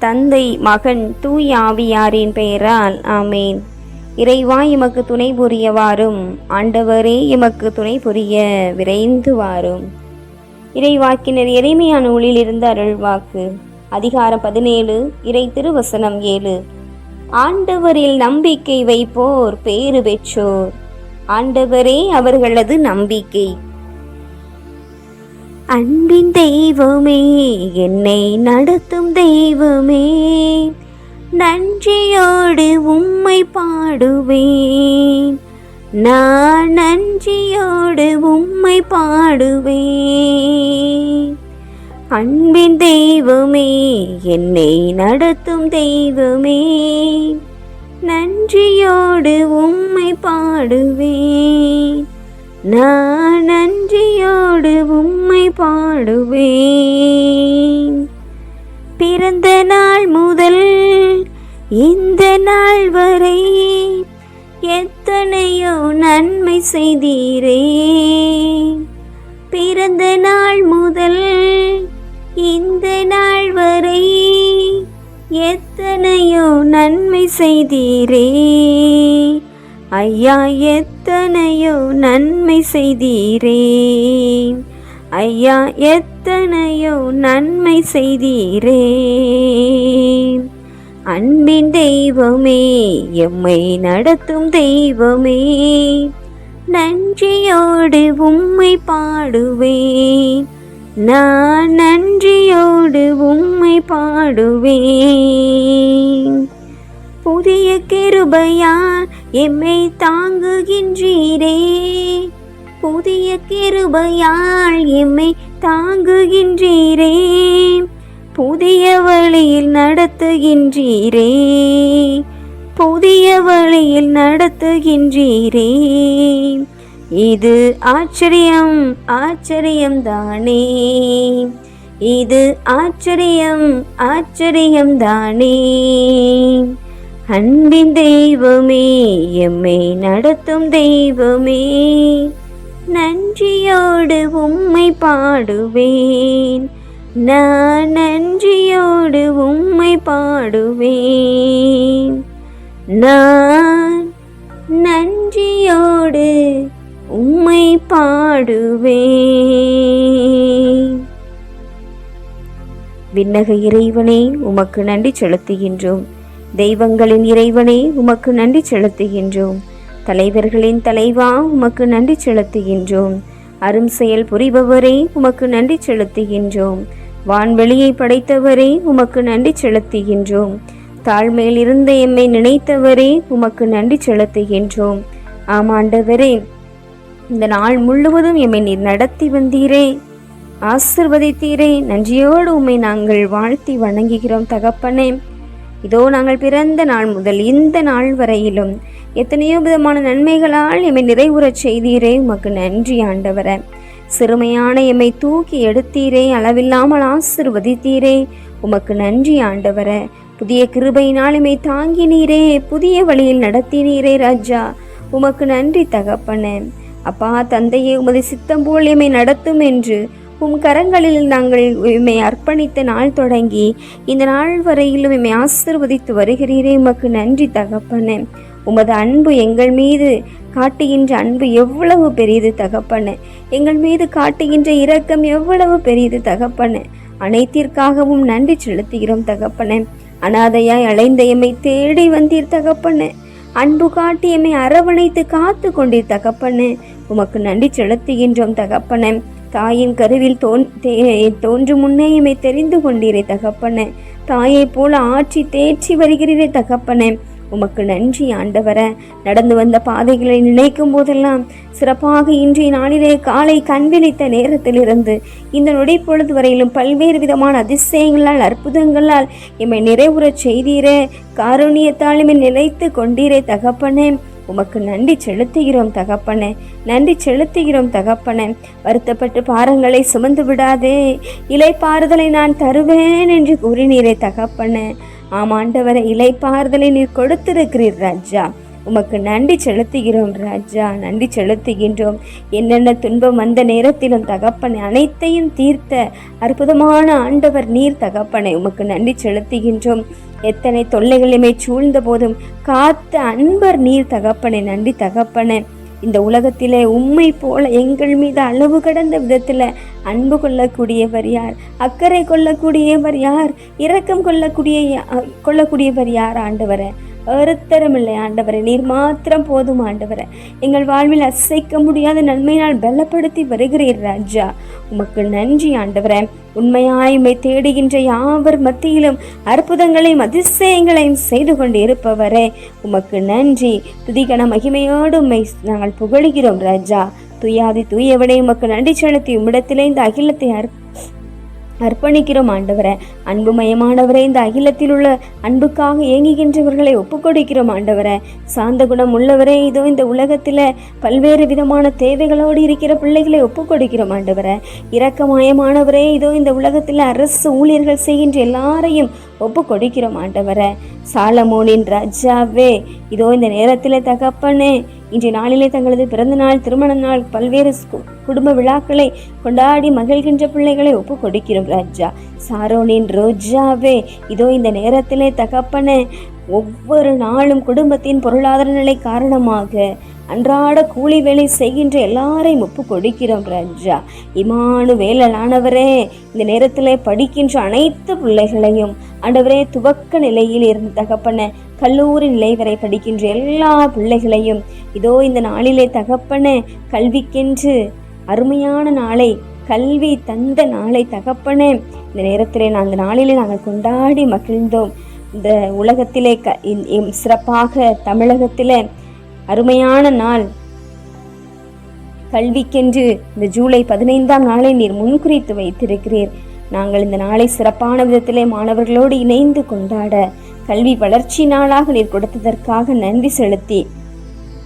தந்தை மகன் தூய் ஆவியாரின் பெயரால் ஆமேன். இறைவா எமக்கு துணை புரிய வாரும் ஆண்டவரே எமக்கு துணை புரிய விரைந்து வாரும் இறைவாக்கினர் எளிமையான இருந்து அருள்வாக்கு. அதிகாரம் பதினேழு இறை திருவசனம் ஏழு. ஆண்டவரில் நம்பிக்கை வைப்போர் பேறு பெற்றோர். ஆண்டவரே அவர்களது நம்பிக்கை. அன்பின் தெய்வமே என்னை நடத்தும் தெய்வமே நன்றியோடு உம்மை பாடுவேன். நான் நன்றியோடு உம்மை பாடுவேன். அன்பின் தெய்வமே என்னை நடத்தும் தெய்வமே நன்றியோடு உம்மை பாடுவேன். நான் நன்றியோடு உம்மை பாடுவேன். பிறந்த நாள் முதல் இந்த நாள் வரை எத்தனையோ நன்மை செய்தீரே. பிறந்த நாள் முதல் இந்த நாள் வரை எத்தனையோ நன்மை செய்தீரே. ஐயா எத்தனையோ நன்மை செய்தீரே. ஐயா எத்தனையோ நன்மை செய்தீரே. அன்பின் தெய்வமே எம்மை நடத்தும் தெய்வமே நன்றியோடு உம்மை பாடுவேன். நான் நன்றியோடு உம்மை பாடுவேன். புதிய கிருபையா எம்மை தாங்குகின்றீரே. புதிய கிருபையால் எம்மை தாங்குகின்றீரே. புதிய வழியில் நடத்துகின்றீரே. புதிய வழியில் நடத்துகின்றீரே. இது ஆச்சரியம் ஆச்சரியம் தானே. இது ஆச்சரியம் ஆச்சரியம் தானே. அன்பின் தெய்வமே எம்மை நடத்தும் தெய்வமே. நன்றியோடு உம்மை பாடுவேன். நான் நன்றியோடு உம்மை பாடுவேன். நான் நன்றியோடு உம்மை பாடுவேன். விண்ணக இறைவனே உமக்கு நன்றி செலுத்துகின்றோம். தெய்வங்களின் இறைவனே உமக்கு நன்றி செலுத்துகின்றோம். தலைவர்களின் தலைவா உமக்கு நன்றி செலுத்துகின்றோம். அரும் செயல் புரிபவரே உமக்கு நன்றி செலுத்துகின்றோம். வான்வெளியை படைத்தவரே உமக்கு நன்றி செலுத்துகின்றோம். தாழ்மையில் இருந்த எம்மை நினைத்தவரே உமக்கு நன்றி செலுத்துகின்றோம். ஆமாண்டவரே இந்த நாள் முழுவதும் எம்மை நீர் நடத்தி வந்தீரே. ஆசிர்வதித்தீரே. நன்றியோடு உம்மை நாங்கள் வாழ்த்தி வணங்குகிறோம் தகப்பனே. இதோ நாங்கள் பிறந்த நாள் முதல் இந்த நாள் வரையிலும் எத்தனையோ விதமான நன்மைகளால் எம்மை நிறைவுறச் செய்தீரே. உமக்கு நன்றி ஆண்டவர. சிறுமையான எம்மை தூக்கி எடுத்தீரே. அளவில்லாமல் ஆசிர்வதித்தீரே. உமக்கு நன்றி ஆண்டவர. புதிய கிருபையினால் எம்மை தாங்கினீரே. புதிய வழியில் நடத்தினீரே ராஜா. உமக்கு நன்றி தகப்பன. அப்பா தந்தையே உமது சித்தம் போல் எம்மை நடத்தும் என்று உம் கரங்களில் நாங்கள் உம்மை அர்ப்பணித்த நாள் தொடங்கி இந்த நாள் வரையிலும் உம்மை ஆசிர்வதித்து வருகிறீரே. உமக்கு நன்றி தகப்பனே. உமது அன்பு எங்கள் மீது காட்டுகின்ற அன்பு எவ்வளவு பெரியது தகப்பனு. எங்கள் மீது காட்டுகின்ற இரக்கம் எவ்வளவு பெரியது தகப்பனு. அனைத்திற்காகவும் நன்றி செலுத்துகிறோம் தகப்பனே. அனாதையாய் அலைந்த எம்மை தேடி வந்தீர் தகப்பனே. அன்பு காட்டி எம்மை அரவணைத்து காத்து கொண்டீர் தகப்பனே. உமக்கு நன்றி செலுத்துகின்றோம் தகப்பனே. தாயின் கருவில் தோன் தே- தோன்றும் முன்னே இமை தெரிந்து கொண்டீரே தகப்பனே. தாயைப் போல ஆட்சி தேற்றி வருகிறீரே தகப்பனே. உமக்கு நன்றி ஆண்டவர. நடந்து வந்த பாதைகளை நினைக்கும் போதெல்லாம் சிறப்பாக இன்றைய நாளிலே காலை கண்விழித்த நேரத்திலிருந்து இந்த நொடிப்பொழுது வரையிலும் பல்வேறு விதமான அதிசயங்களால் அற்புதங்களால் எம்மை நிறைவுறச் செய்தீரே. காருண்யத்தால் நிலைத்து கொண்டீரே தகப்பனே. உமக்கு நன்றி செலுத்துகிறோம் தகப்பனே நன்றி செலுத்துகிறோம் தகப்பனே. வருத்தப்பட்டு பாரங்களை சுமந்து விடாதே. இலைப்பாறுதலை நான் தருவேன் என்று கூறினீரே தகப்பனே. ஆமாண்டவரை இலைப்பாறுதலை நீர் கொடுத்திருக்கிறீர் ராஜா. உமக்கு நன்றி செலுத்துகிறோம் ராஜா. நன்றி செலுத்துகின்றோம். என்னென்ன துன்பம் வந்த நேரத்திலும் தகப்பனை அனைத்தையும் தீர்த்த அற்புதமான ஆண்டவர் நீர் தகப்பனை உமக்கு நன்றி செலுத்துகின்றோம். எத்தனை தொல்லைகளுமே சூழ்ந்த போதும் காத்த அன்பர் நீர் தகப்பனை நன்றி தகப்பனை. இந்த உலகத்திலே உம்மை போல எங்கள் மீது அளவு கடந்த விதத்தில் அன்பு கொள்ளக்கூடியவர் யார்? அக்கறை கொள்ளக்கூடியவர் யார்? இரக்கம் கொள்ளக்கூடிய யா- கொள்ளக்கூடியவர் யார் ஆண்டவரை? ஒருத்தரமில்லை ஆண்டவரை. நீர் மாத்திரம் போதும் ஆண்டவரை. எங்கள் வாழ்வில் அசைக்க முடியாத நன்மையினால் பலப்படுத்தி வருகிறீர் ராஜா. உமக்கு நன்றி ஆண்டவரை. உண்மையாய்மை தேடுகின்ற யாவர் மத்தியிலும் அற்புதங்களையும் அதிசயங்களையும் செய்து கொண்டு இருப்பவரே உமக்கு நன்றி. துதிகன மகிமையோடு உண்மை நாங்கள் புகழுகிறோம் ராஜா. துயாதி தூயவனே உமக்கு நன்றி செலுத்தி உம்மிடத்திலே இந்த அகிலத்தை அர்ப்ப அர்ப்பணிக்கிறோம் ஆண்டவரே. அன்புமயமானவரே இந்த அகிலத்தில் உள்ள அன்புக்காக ஏங்குகின்றவர்களை ஒப்புக்கொடுக்கிறோம் ஆண்டவரே. சாந்த குணம் உள்ளவரே இதோ இந்த உலகத்தில் பல்வேறு விதமான தேவைகளோடு இருக்கிற பிள்ளைகளை ஒப்புக்கொடுக்கிறோம் ஆண்டவரே. இரக்கமயமானவரே இதோ இந்த உலகத்தில் அரசு ஊழியர்கள் செய்கின்ற எல்லாரையும் ஒப்பு கொடுக்கிறோம் ஆண்டவரை. சாலமோனின் ராஜாவே இதோ இந்த நேரத்தில் தகப்பனே இன்றைய நாளிலே தங்களது பிறந்த நாள் திருமண நாள் பல்வேறு குடும்ப விழாக்களை கொண்டாடி மகிழ்கின்ற பிள்ளைகளை ஒப்பு கொடுக்கிறோம் ராஜா. சாரோனின் ரோஜாவே இதோ இந்த நேரத்திலே தகப்பனே ஒவ்வொரு நாளும் குடும்பத்தின் பொருளாதார நிலை காரணமாக அன்றாட கூலி வேலை செய்கின்ற எல்லாரையும் ஒப்பு கொடுக்கிறோம் ராஜா இமானு வேலலானவரே இந்த நேரத்தில் படிக்கின்ற அனைத்து பிள்ளைகளையும் ஆண்டவரே துவக்க நிலையில் இருந்து தகப்பன கல்லூரி நிலை வரை படிக்கின்ற எல்லா பிள்ளைகளையும் இதோ இந்த நாளிலே தகப்பன கல்விக்கென்று அருமையான நாளை கல்வி தந்த நாளை தகப்பன இந்த நேரத்திலே நாங்கள் நாளிலே நாங்கள் கொண்டாடி மகிழ்ந்தோம். இந்த உலகத்திலே க சிறப்பாக தமிழகத்திலே அருமையான நாள். கல்விக்கென்று இந்த ஜூலை பதினைந்தாம் நாளை நீர் முன்குறித்து வைத்திருக்கிறீர். நாங்கள் இந்த நாளை சிறப்பான விதத்திலே மாணவர்களோடு இணைந்து கொண்டாட கல்வி வளர்ச்சி நாளாக நீர் கொடுத்ததற்காக நன்றி செலுத்தி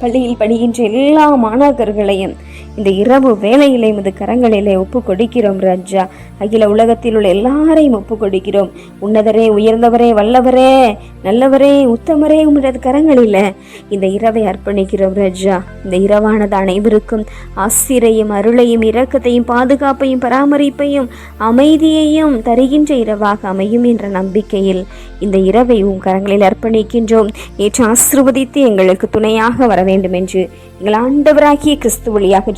பள்ளியில் படுகின்ற எல்லா மாணாக்கர்களையும் இந்த இரவு வேலையிலே இது கரங்களிலே ஒப்பு கொடுக்கிறோம் ராஜா. அகில உலகத்தில் உள்ள எல்லாரையும் ஒப்பு கொடுக்கிறோம். உன்னதரே உயர்ந்தவரே வல்லவரே நல்லவரே உத்தமரே உமது கரங்களில் இந்த இரவை அர்ப்பணிக்கிறோம் ராஜா. இந்த இரவானது அனைவருக்கும் ஆசிரையும் அருளையும் இரக்கத்தையும் பாதுகாப்பையும் பராமரிப்பையும் அமைதியையும் தருகின்ற இரவாக அமையும் என்ற நம்பிக்கையில் இந்த இரவை உன் கரங்களில் அர்ப்பணிக்கின்றோம். ஏற்று ஆசிர்வதித்து எங்களுக்கு துணையாக வர வேண்டும் என்று எங்கள் ஆண்டவராகிய கிறிஸ்து வழியாக